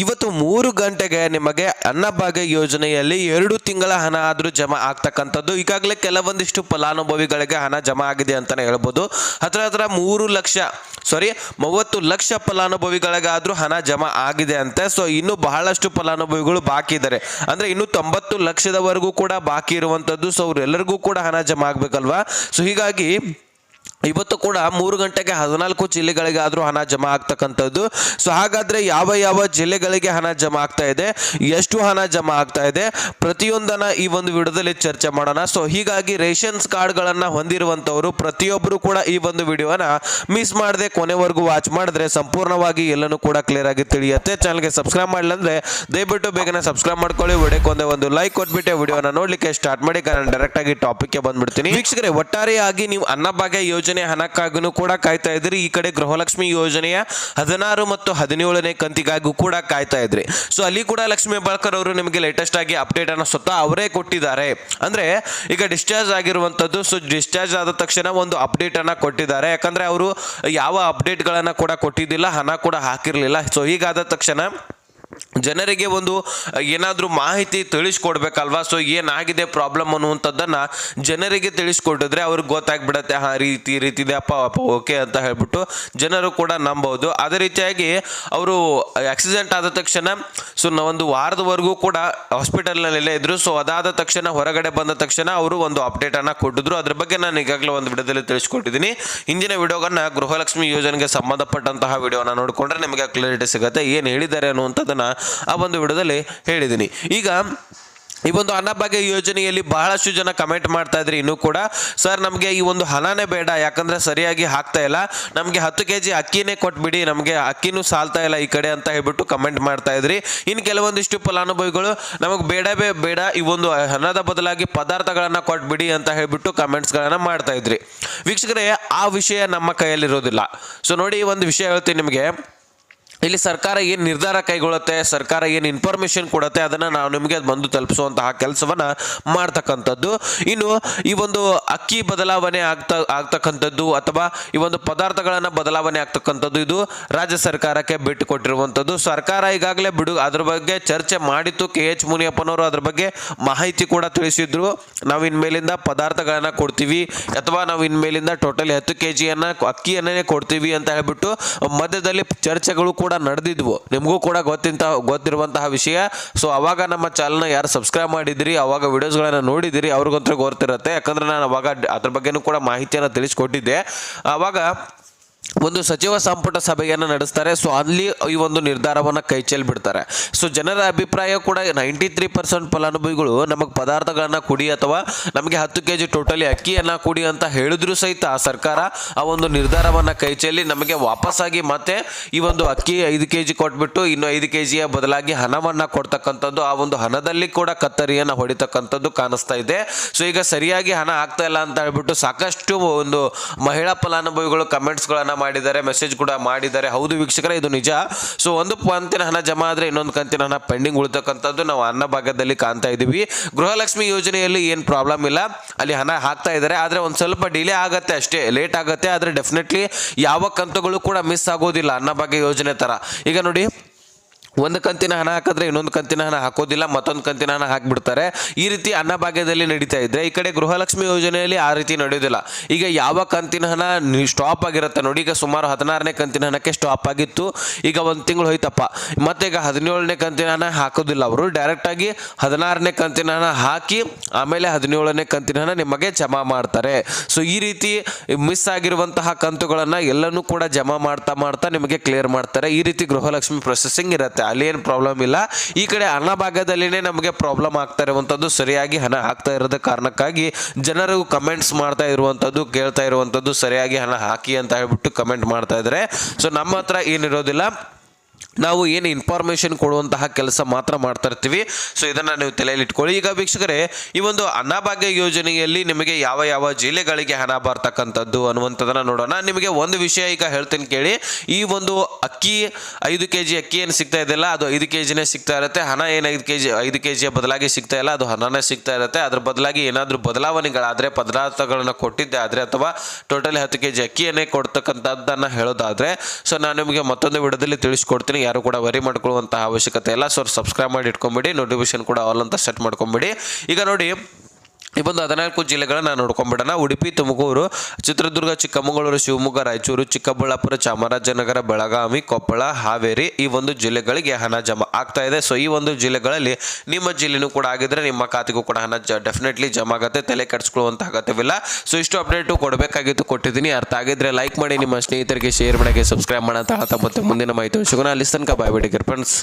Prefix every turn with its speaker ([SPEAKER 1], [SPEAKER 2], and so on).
[SPEAKER 1] ಇವತ್ತು ಮೂರು ಗಂಟೆಗೆ ನಿಮಗೆ ಅನ್ನಭಾಗ್ಯ ಯೋಜನೆಯಲ್ಲಿ ಎರಡು ತಿಂಗಳ ಹಣ ಆದರೂ ಜಮಾ ಆಗ್ತಕ್ಕಂಥದ್ದು. ಈಗಾಗಲೇ ಕೆಲವೊಂದಿಷ್ಟು ಫಲಾನುಭವಿಗಳಿಗೆ ಹಣ ಜಮಾ ಆಗಿದೆ ಅಂತಲೇ ಹೇಳ್ಬೋದು. ಹತ್ರ ಹತ್ರ ಮೂರು ಲಕ್ಷ ಸಾರಿ ಮೂವತ್ತು ಲಕ್ಷ ಫಲಾನುಭವಿಗಳಿಗಾದರೂ ಹಣ ಜಮಾ ಆಗಿದೆ ಅಂತೆ. ಸೊ ಇನ್ನೂ ಬಹಳಷ್ಟು ಫಲಾನುಭವಿಗಳು ಬಾಕಿ ಇದ್ದಾರೆ. ಅಂದರೆ ಇನ್ನೂ ತೊಂಬತ್ತು ಲಕ್ಷದವರೆಗೂ ಕೂಡ ಬಾಕಿ ಇರುವಂಥದ್ದು. ಸೊ ಅವರೆಲ್ಲರಿಗೂ ಕೂಡ ಹಣ ಜಮಾ ಆಗಬೇಕಲ್ವಾ? ಸೊ ಹೀಗಾಗಿ ಇವತ್ತು ಕೂಡ ಮೂರು ಗಂಟೆಗೆ ಹದಿನಾಲ್ಕು ಜಿಲ್ಲೆಗಳಿಗಾದರೂ ಹಣ ಜಮಾ ಆಗ್ತಕ್ಕಂಥದ್ದು. ಸೊ ಹಾಗಾದ್ರೆ ಯಾವ ಯಾವ ಜಿಲ್ಲೆಗಳಿಗೆ ಹಣ ಜಮಾ ಆಗ್ತಾ ಇದೆ? ಎಷ್ಟು ಹಣ ಜಮಾ ಆಗ್ತಾ ಇದೆ? ಪ್ರತಿಯೊಂದನ್ನ ಈ ಒಂದು ವಿಡಿಯೋದಲ್ಲಿ ಚರ್ಚೆ ಮಾಡೋಣ. ಸೊ ಹೀಗಾಗಿ ರೇಷನ್ಸ್ ಕಾರ್ಡ್ಗಳನ್ನು ಹೊಂದಿರುವಂಥವರು ಪ್ರತಿಯೊಬ್ಬರು ಕೂಡ ಈ ಒಂದು ವಿಡಿಯೋನ ಮಿಸ್ ಮಾಡದೆ ಕೊನೆವರೆಗೂ ವಾಚ್ ಮಾಡಿದ್ರೆ ಸಂಪೂರ್ಣವಾಗಿ ಎಲ್ಲನೂ ಕೂಡ ಕ್ಲಿಯರ್ ಆಗಿ ತಿಳಿಯುತ್ತೆ. ಚಾನಲ್ಗೆ ಸಬ್ಸ್ಕ್ರೈಬ್ ಮಾಡಲಿಲ್ಲ ಅಂದರೆ ದಯವಿಟ್ಟು ಬೇಗನೆ ಸಬ್ಸ್ಕ್ರೈಬ್ ಮಾಡ್ಕೊಳ್ಳಿ. ಒಂದೇ ಒಂದು ಲೈಕ್ ಕೊಟ್ಬಿಟ್ಟೆ ವಿಡಿಯೋನ ನೋಡಲಿಕ್ಕೆ ಸ್ಟಾರ್ಟ್ ಮಾಡಿ ನಾನು ಡೈರೆಕ್ಟಾಗಿ ಟಾಪಿಕ್ಗೆ ಬಂದ್ಬಿಡ್ತೀನಿ. ವೀಕ್ಷಕರೇ, ಒಟ್ಟಾರೆಯಾಗಿ ನೀವು ಅನ್ನಭಾಗ್ಯ ಯೋಜನೆ ಹಣಕ್ಕಾಗೂ ಕೂಡ ಕಾಯ್ತಾ ಇದ್ರಿ. ಈ ಕಡೆ ಗೃಹಲಕ್ಷ್ಮಿ ಯೋಜನೆಯ ಹದಿನಾರು ಮತ್ತು ಹದಿನೇಳನೇ ಕಂತಿಗಾಗೂ ಕೂಡ ಕಾಯ್ತಾ ಇದ್ರಿ. ಸೊ ಅಲ್ಲಿ ಕೂಡ ಲಕ್ಷ್ಮೀ ಬಾಳ್ಕರ್ ಅವರು ನಿಮಗೆ ಲೇಟೆಸ್ಟ್ ಆಗಿ ಅಪ್ಡೇಟ್ ಅನ್ನು ಸ್ವತಃ ಅವರೇ ಕೊಟ್ಟಿದ್ದಾರೆ. ಅಂದ್ರೆ, ಈಗ ಡಿಸ್ಚಾರ್ಜ್ ಆಗಿರುವಂತದ್ದು ಸೊ ಡಿಸ್ಚಾರ್ಜ್ ಆದ ತಕ್ಷಣ ಒಂದು ಅಪ್ಡೇಟ್ ಅನ್ನ ಕೊಟ್ಟಿದ್ದಾರೆ. ಯಾಕಂದ್ರೆ, ಅವರು ಯಾವ ಅಪ್ಡೇಟ್ಗಳನ್ನ ಕೂಡ ಕೊಟ್ಟಿದ್ದಿಲ್ಲ, ಹಣ ಕೂಡ ಹಾಕಿರಲಿಲ್ಲ. ಸೊ ಹೀಗಾದ ತಕ್ಷಣ ಜನರಿಗೆ ಒಂದು ಏನಾದರೂ ಮಾಹಿತಿ ತಿಳಿಸ್ಕೊಡ್ಬೇಕಲ್ವಾ? ಸೊ, ಏನಾಗಿದೆ ಪ್ರಾಬ್ಲಮ್ ಅನ್ನುವಂಥದ್ದನ್ನು ಜನರಿಗೆ ತಿಳಿಸ್ಕೊಟ್ಟಿದ್ರೆ ಅವ್ರಿಗೆ ಗೊತ್ತಾಗ್ಬಿಡತ್ತೆ, ಹಾಂ ರೀತಿ ರೀತಿ ಇದೆ ಅಪ್ಪ ಅಪ್ಪ, ಓಕೆ ಅಂತ ಹೇಳ್ಬಿಟ್ಟು ಜನರು ಕೂಡ ನಂಬೋದು ಅದೇ ರೀತಿಯಾಗಿ ಅವರು ಆಕ್ಸಿಡೆಂಟ್ ಆದ ತಕ್ಷಣ, ಸೊ ಒಂದು ವಾರದವರೆಗೂ ಕೂಡ ಹಾಸ್ಪಿಟಲ್ನಲ್ಲೇ ಇದ್ದರು ಸೊ, ಅದಾದ ತಕ್ಷಣ, ಹೊರಗಡೆ ಬಂದ ತಕ್ಷಣ ಅವರು ಒಂದು ಅಪ್ಡೇಟನ್ನು ಕೊಟ್ಟಿದ್ರು. ಅದ್ರ ಬಗ್ಗೆ ನಾನು ಈಗಾಗಲೇ ಒಂದು ವಿಡಿಯೋದಲ್ಲಿ ತಿಳಿಸ್ಕೊಟ್ಟಿದ್ದೀನಿ. ಹಿಂದಿನ ವಿಡಿಯೋಗನ್ನ ಗೃಹಲಕ್ಷ್ಮಿ ಯೋಜನೆಗೆ ಸಂಬಂಧಪಟ್ಟಂತಹ ವಿಡಿಯೋನ ನೋಡಿಕೊಂಡ್ರೆ ನಿಮಗೆ ಕ್ಲಾರಿಟಿ ಸಿಗುತ್ತೆ. ಏನು ಹೇಳಿದ್ದಾರೆ ಅನ್ನುವಂಥದ್ದನ್ನ ಆ ಒಂದು ವಿಡಿಯೋದಲ್ಲಿ ಹೇಳಿದ್ದೀನಿ. ಈಗ ಈ ಒಂದು ಅನ್ನಭಾಗ್ಯ ಯೋಜನೆಯಲ್ಲಿ ಬಹಳಷ್ಟು ಜನ ಕಮೆಂಟ್ ಮಾಡ್ತಾ ಇದ್ರಿ ಇನ್ನೂ ಕೂಡ. ಸರ್ ನಮಗೆ ಈ ಒಂದು ಹಣನೇ ಬೇಡ, ಯಾಕಂದ್ರೆ ಸರಿಯಾಗಿ ಹಾಕ್ತಾ ಇಲ್ಲ. ನಮಗೆ ಹತ್ತು ಕೆ ಜಿ ಅಕ್ಕಿನೇ ಕೊಟ್ಬಿಡಿ, ನಮಗೆ ಅಕ್ಕಿನೂ ಸಾಲ್ತಾ ಇಲ್ಲ ಈ ಕಡೆ ಅಂತ ಹೇಳ್ಬಿಟ್ಟು ಕಮೆಂಟ್ ಮಾಡ್ತಾ ಇದ್ರಿ. ಇನ್ನು ಕೆಲವೊಂದಿಷ್ಟು ಫಲಾನುಭವಿಗಳು ನಮಗೆ ಬೇಡವೇ ಬೇಡ, ಈ ಒಂದು ಹಣದ ಬದಲಾಗಿ ಪದಾರ್ಥಗಳನ್ನು ಕೊಟ್ಬಿಡಿ ಅಂತ ಹೇಳ್ಬಿಟ್ಟು ಕಮೆಂಟ್ಸ್ಗಳನ್ನು ಮಾಡ್ತಾ ಇದ್ರಿ. ವೀಕ್ಷಕರೇ, ಆ ವಿಷಯ ನಮ್ಮ ಕೈಯಲ್ಲಿರೋದಿಲ್ಲ. ಸೊ ನೋಡಿ ಒಂದು ವಿಷಯ ಹೇಳ್ತೀನಿ ನಿಮಗೆ. ಇಲ್ಲಿ ಸರ್ಕಾರ ಏನು ನಿರ್ಧಾರ ಕೈಗೊಳ್ಳುತ್ತೆ, ಸರ್ಕಾರ ಏನು ಇನ್ಫಾರ್ಮೇಶನ್ ಕೊಡುತ್ತೆ ಅದನ್ನು ನಾವು ನಿಮಗೆ ಬಂದು ತಲುಪಿಸುವಂತಹ ಕೆಲಸವನ್ನು ಮಾಡ್ತಕ್ಕಂಥದ್ದು. ಇನ್ನು ಈ ಒಂದು ಅಕ್ಕಿ ಬದಲಾವಣೆ ಆಗ್ತಾ, ಆಗ್ತಕ್ಕಂಥದ್ದು ಅಥವಾ ಈ ಒಂದು ಪದಾರ್ಥಗಳನ್ನು ಬದಲಾವಣೆ ಆಗ್ತಕ್ಕಂಥದ್ದು ಇದು ರಾಜ್ಯ ಸರ್ಕಾರಕ್ಕೆ ಬಿಟ್ಟು ಕೊಟ್ಟಿರುವಂಥದ್ದು. ಸರ್ಕಾರ ಈಗಾಗಲೇ ಬಿಡು, ಅದ್ರ ಬಗ್ಗೆ ಚರ್ಚೆ ಮಾಡಿತ್ತು, ಕೆ ಎಚ್ ಮುನಿಯಪ್ಪನವರು ಅದ್ರ ಬಗ್ಗೆ ಮಾಹಿತಿ ಕೂಡ ತಿಳಿಸಿದ್ರು. ನಾವು ಇನ್ಮೇಲಿಂದ ಪದಾರ್ಥಗಳನ್ನು ಕೊಡ್ತೀವಿ ಅಥವಾ ನಾವು ಇನ್ಮೇಲಿಂದ ಟೋಟಲಿ ಹತ್ತು ಕೆ ಜಿಯನ್ನು ಅಕ್ಕಿಯನ್ನೇ ಕೊಡ್ತೀವಿ ಅಂತ ಹೇಳ್ಬಿಟ್ಟು ಮಧ್ಯದಲ್ಲಿ ಚರ್ಚೆಗಳು ಕೂಡ ನಡೆದಿದ್ವು. ನಿಮಗೂ ಕೂಡ ಗೊತ್ತಿಂತ, ಗೊತ್ತಿರುವಂತಹ ವಿಷಯ. ಸೊ ಅವಾಗ ನಮ್ಮ ಚಾನಲ್ನ ಯಾರು ಸಬ್ಸ್ಕ್ರೈಬ್ ಮಾಡಿದಿರಿ, ಅವಾಗ ವಿಡಿಯೋಸ್ಗಳನ್ನು ನೋಡಿದಿರಿ, ಅವ್ರಿಗಂತೂ ಗೊತ್ತಿರುತ್ತೆ. ಯಾಕಂದ್ರೆ ನಾನು ಅವಾಗ ಅದ್ರ ಬಗ್ಗೆನೂ ಕೂಡ ಮಾಹಿತಿಯನ್ನು ತಿಳಿಸ್ಕೊಟ್ಟಿದ್ದೆ. ಅವಾಗ ಒಂದು ಸಚಿವ ಸಂಪುಟ ಸಭೆಯನ್ನು ನಡೆಸ್ತಾರೆ. ಸೊ ಅಲ್ಲಿ ಈ ಒಂದು ನಿರ್ಧಾರವನ್ನು ಕೈ ಚೆಲ್ಲಿ ಬಿಡ್ತಾರೆ ಸೊ ಜನರ ಅಭಿಪ್ರಾಯ ಕೂಡ ನೈಂಟಿ ತ್ರೀ ಪರ್ಸೆಂಟ್ ಫಲಾನುಭವಿಗಳು ನಮಗೆ ಪದಾರ್ಥಗಳನ್ನು ಕೊಡಿ ಅಥವಾ ನಮಗೆ ಹತ್ತು ಕೆ ಜಿ ಟೋಟಲಿ ಅಕ್ಕಿಯನ್ನು ಕೊಡಿ ಅಂತ ಹೇಳಿದ್ರು ಸಹಿತ ಸರ್ಕಾರ ಆ ಒಂದು ನಿರ್ಧಾರವನ್ನು ಕೈ ಚೆಲ್ಲಿ ನಮಗೆ ವಾಪಸ್ಸಾಗಿ ಮತ್ತೆ ಈ ಒಂದು ಅಕ್ಕಿ ಐದು ಕೆ ಜಿ ಕೊಟ್ಬಿಟ್ಟು ಇನ್ನು ಐದು ಕೆ ಜಿಯ ಬದಲಾಗಿ ಹಣವನ್ನು ಕೊಡ್ತಕ್ಕಂಥದ್ದು ಆ ಒಂದು ಹಣದಲ್ಲಿ ಕೂಡ ಕತ್ತರಿಯನ್ನು ಹೊಡಿತಕ್ಕಂಥದ್ದು ಕಾಣಿಸ್ತಾ ಇದೆ. ಸೊ ಈಗ ಸರಿಯಾಗಿ ಹಣ ಆಗ್ತಾ ಇಲ್ಲ ಅಂತ ಹೇಳ್ಬಿಟ್ಟು ಸಾಕಷ್ಟು ಒಂದು ಮಹಿಳಾ ಫಲಾನುಭವಿಗಳು ಕಮೆಂಟ್ಸ್ಗಳನ್ನು ಮಾಡಿದ್ದಾರೆ ಮೆಸೇಜ್ ಕೂಡ ಮಾಡಿದ್ದಾರೆ. ಹೌದು ವೀಕ್ಷಕರೇ, ಇದು ನಿಜ. ಸೊ ಒಂದು ಕಂತಿನ ಹಣ ಜಮಾ ಆದರೆ ಇನ್ನೊಂದು ಕಂತಿನ ಹಣ ಪೆಂಡಿಂಗ್ ಉಳಿತಕ್ಕಂಥದ್ದು ನಾವು ಅನ್ನ ಭಾಗದಲ್ಲಿ ಕಾಣ್ತಾ ಇದ್ದೀವಿ. ಗೃಹಲಕ್ಷ್ಮಿ ಯೋಜನೆಯಲ್ಲಿ ಏನು ಪ್ರಾಬ್ಲಮ್ ಇಲ್ಲ. ಅಲ್ಲಿ ಹಣ ಹಾಕ್ತಾ ಇದ್ದಾರೆ. ಆದರೆ ಒಂದು ಸ್ವಲ್ಪ ಡಿಲೇ ಆಗುತ್ತೆ ಅಷ್ಟೇ. ಲೇಟ್ ಆಗುತ್ತೆ, ಆದರೆ ಡೆಫಿನೆಟ್ಲಿ ಯಾವ ಕಂತುಗಳು ಕೂಡ ಮಿಸ್ ಆಗೋದಿಲ್ಲ ಅನ್ನಭಾಗ್ಯ ಯೋಜನೆ ಥರ ಈಗ ನೋಡಿ ಒಂದು ಕಂತಿನ ಹಣ ಹಾಕಿದ್ರೆ ಇನ್ನೊಂದು ಕಂತಿನ ಹಣ ಹಾಕೋದಿಲ್ಲ, ಮತ್ತೊಂದು ಕಂತಿನ ಹಣ ಹಾಕಿಬಿಡ್ತಾರೆ. ಈ ರೀತಿ ಅನ್ನಭಾಗ್ಯದಲ್ಲಿ ನಡೀತಾ ಇದ್ರೆ ಈ ಕಡೆ ಗೃಹಲಕ್ಷ್ಮಿ ಯೋಜನೆಯಲ್ಲಿ ಆ ರೀತಿ ನಡೆಯೋದಿಲ್ಲ ಈಗ ಯಾವ ಕಂತಿನ ಹಣ ಸ್ಟಾಪ್ ಆಗಿರುತ್ತೆ ನೋಡಿ, ಈಗ ಸುಮಾರು ಹದಿನಾರನೇ ಕಂತಿನ ಹಣಕ್ಕೆ ಸ್ಟಾಪ್ ಆಗಿತ್ತು. ಈಗ ಒಂದು ತಿಂಗಳು ಹೋಯ್ತಪ್ಪ. ಮತ್ತೆ ಈಗ ಹದಿನೇಳನೇ ಕಂತಿನ ಹಣ ಹಾಕೋದಿಲ್ಲ ಅವರು. ಡೈರೆಕ್ಟ್ ಆಗಿ ಹದಿನಾರನೇ ಕಂತಿನ ಹಣ ಹಾಕಿ, ಆಮೇಲೆ ಹದಿನೇಳನೇ ಕಂತಿನ ಹಣ ನಿಮಗೆ ಜಮಾ ಮಾಡ್ತಾರೆ. ಸೊ ಈ ರೀತಿ ಮಿಸ್ ಆಗಿರುವಂತಹ ಕಂತುಗಳನ್ನು ಎಲ್ಲನೂ ಕೂಡ ಜಮಾ ಮಾಡ್ತಾ ಮಾಡ್ತಾ ನಿಮಗೆ ಕ್ಲಿಯರ್ ಮಾಡ್ತಾರೆ. ಈ ರೀತಿ ಗೃಹಲಕ್ಷ್ಮಿ ಪ್ರೊಸೆಸಿಂಗ್ ಇರುತ್ತೆ. ಅಲ್ಲಿ ಏನು ಪ್ರಾಬ್ಲಮ್ ಇಲ್ಲ. ಈ ಕಡೆ ಅನ್ನ ಭಾಗದಲ್ಲಿನೇ ನಮಗೆ ಪ್ರಾಬ್ಲಮ್ ಆಗ್ತಾ ಇರುವಂಥದ್ದು ಸರಿಯಾಗಿ ಹಣ ಹಾಕ್ತಾ ಇರೋದ ಕಾರಣಕ್ಕಾಗಿ ಜನರು ಕಮೆಂಟ್ಸ್ ಮಾಡ್ತಾ ಇರುವಂಥದ್ದು ಕೇಳ್ತಾ ಇರುವಂಥದ್ದು ಸರಿಯಾಗಿ ಹಣ ಹಾಕಿ ಅಂತ ಹೇಳ್ಬಿಟ್ಟು ಕಮೆಂಟ್ ಮಾಡ್ತಾ ಇದ್ದಾರೆ ಸೊ ನಮ್ಮ ಹತ್ರ ಏನಿರೋದಿಲ್ಲ. ನಾವು ಏನು ಇನ್ಫಾರ್ಮೇಷನ್ ಕೊಡುವಂತಹ ಕೆಲಸ ಮಾತ್ರ ಮಾಡ್ತಾ ಇರ್ತೀವಿ. ಸೊ ಇದನ್ನು ನೀವು ತಲೆಯಲ್ಲಿ ಇಟ್ಕೊಳ್ಳಿ. ಈಗ ವೀಕ್ಷಕರೇ, ಈ ಒಂದು ಅನ್ನಭಾಗ್ಯ ಯೋಜನೆಯಲ್ಲಿ ನಿಮಗೆ ಯಾವ ಯಾವ ಜಿಲ್ಲೆಗಳಿಗೆ ಹಣ ಬರ್ತಕ್ಕಂಥದ್ದು ಅನ್ನುವಂಥದ್ದನ್ನು ನೋಡೋಣ. ನಿಮಗೆ ಒಂದು ವಿಷಯ ಈಗ ಹೇಳ್ತೀನಿ ಕೇಳಿ. ಈ ಒಂದು ಅಕ್ಕಿ, ಐದು ಕೆ ಜಿ ಅಕ್ಕಿ ಏನು ಸಿಗ್ತಾ ಇದೆಯಲ್ಲ ಅದು ಐದು ಕೆ ಜಿನೇ ಸಿಗ್ತಾ ಇರುತ್ತೆ. ಹಣ ಏನು ಐದು ಕೆ ಜಿ ಐದು ಕೆ ಜಿಯ ಬದಲಾಗಿ ಸಿಗ್ತಾ ಇಲ್ಲ. ಅದು ಹಣನೇ ಸಿಗ್ತಾ ಇರುತ್ತೆ. ಅದ್ರ ಬದಲಾಗಿ ಏನಾದರೂ ಬದಲಾವಣೆಗಳಾದರೆ, ಪದಾರ್ಥಗಳನ್ನು ಕೊಟ್ಟಿದ್ದೆ ಆದರೆ, ಅಥವಾ ಟೋಟಲಿ ಹತ್ತು ಕೆ ಜಿ ಅಕ್ಕಿಯನ್ನೇ ಕೊಡ್ತಕ್ಕಂಥದ್ದನ್ನು ಹೇಳೋದಾದರೆ ಸೊ ನಾನು ನಿಮಗೆ ಮತ್ತೊಂದು ವಿಡಿಯೋದಲ್ಲಿ ತಿಳಿಸ್ಕೊಡ್ತೀನಿ. ಯಾರು ಕೂಡ ವರಿ ಮಾಡ್ಕೊಳ್ಳುವಂತಹ ಅವಶ್ಯಕತೆ ಇಲ್ಲ. ಸೊ ಸಬ್ಸ್ಕ್ರೈಬ್ ಮಾಡಿ ಇಟ್ಕೊಂಬಿಡಿ ನೋಟಿಫಿಕೇಶನ್ ಕೂಡ ಆಲ್ ಅಂತ ಸೆಟ್ ಮಾಡ್ಕೊಂಬಿಡಿ. ಈಗ ನೋಡಿ ಈ ಒಂದು ಹದಿನಾಲ್ಕು ಜಿಲ್ಲೆಗಳನ್ನ ನೋಡ್ಕೊಂಡ್ಬಿಡೋಣ ಉಡುಪಿ, ತುಮಕೂರು, ಚಿತ್ರದುರ್ಗ, ಚಿಕ್ಕಮಗಳೂರು, ಶಿವಮೊಗ್ಗ, ರಾಯಚೂರು, ಚಿಕ್ಕಬಳ್ಳಾಪುರ, ಚಾಮರಾಜನಗರ, ಬೆಳಗಾವಿ, ಕೊಪ್ಪಳ, ಹಾವೇರಿ ಈ ಒಂದು ಜಿಲ್ಲೆಗಳಿಗೆ ಹಣ ಜಮಾ ಆಗ್ತಾ ಇದೆ. ಸೊ ಈ ಒಂದು ಜಿಲ್ಲೆಗಳಲ್ಲಿ ನಿಮ್ಮ ಜಿಲ್ಲೆನೂ ಕೂಡ ಆಗಿದ್ರೆ ನಿಮ್ಮ ಖಾತೆಗೂ ಕೂಡ ಹಣ ಡೆಫಿನೆಟ್ಲಿ ಜಮಾ ಆಗುತ್ತೆ. ತಲೆ ಕೆಡಿಸ್ಕೊಳ್ಳುವಂತ ಅಗತ್ಯವಿಲ್ಲ. ಸೊ ಇಷ್ಟು ಅಪ್ಡೇಟು ಕೊಡಬೇಕಾಗಿತ್ತು ಕೊಟ್ಟಿದ್ದೀನಿ. ಅರ್ಥ ಆಗಿದ್ರೆ ಲೈಕ್ ಮಾಡಿ. ನಿಮ್ಮ ಸ್ನೇಹಿತರಿಗೆ ಶೇರ್ ಮಾಡೋಕ್ಕೆ ಸಬ್ಸ್ಕ್ರೈಬ್ ಮಾಡೋಂತ ಮತ್ತೆ ಮುಂದಿನ ಮಾಹಿತಿ ಸಿಗೋಣ ಅಲ್ಲಿ ತನಕ ಬಾಯ್ ಬಿಡಿ ಫ್ರೆಂಡ್ಸ್